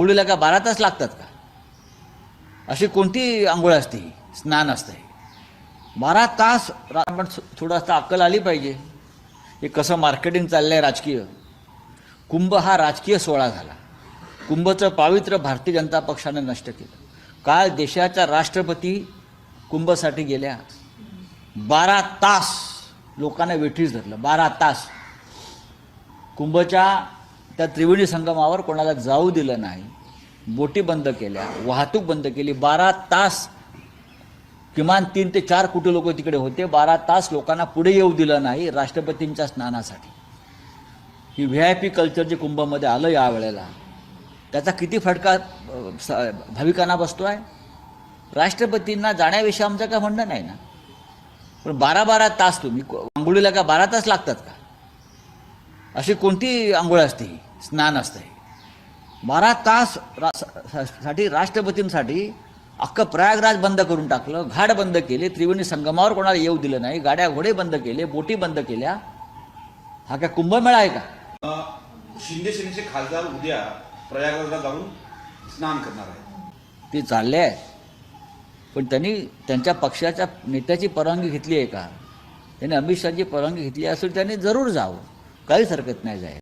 आंघोळीला का बारा तास लागतात का? अशी कोणती आंघोळ असते? ही? स्नान असतं. हे बारा तास पण थोडं अक्कल आली पाहिजे. हे कसं मार्केटिंग चाललं आहे राजकीय. कुंभ हा राजकीय सोहळा झाला. कुंभचं पावित्र्य भारतीय जनता पक्षाने नष्ट केलं. काल देशाच्या राष्ट्रपती कुंभसाठी गेल्या. बारा तास लोकांना वेठीस धरलं. बारा तास. कुंभच्या त्या त्रिवेणी संगमावर कोणाला जाऊ दिलं नाही बोटी बंद केल्या वाहतूक बंद केली बारा तास किमान तीन ते चार कोटी लोक तिकडे होते बारा तास लोकांना पुढे येऊ दिलं नाही राष्ट्रपतींच्या स्नानासाठी. ही व्ही आय पी कल्चर जे कुंभमध्ये आलं यावेळेला त्याचा किती फटका स- भाविकांना बसतो आहे राष्ट्रपतींना जाण्याविषयी आमचं काय म्हणणं नाही ना? पण बारा बारा तास तुम्ही आंघोळीला का बारा तास लागतात का? अशी कोणती आंघोळ असते? स्नान असतं. बारा तास रा साठी राष्ट्रपतींसाठी अख्खं प्रयागराज बंद करून टाकलं घाट बंद केले त्रिवेणी संगमावर कोणाला येऊ दिलं नाही गाड्या घोडे बंद केले बोटी बंद केल्या. हा काय कुंभमेळा आहे का? शिंदे सेनेचे खासदार उद्या प्रयागराजला जाऊन स्नान करणार आहेत. ते चालले आहेत. पण त्यांनी त्यांच्या पक्षाच्या नेत्याची परवानगी घेतली आहे का? त्यांनी अमित शहाची परवानगी घेतली असेल त्यांनी जरूर जावं. काहीच हरकत नाही जाय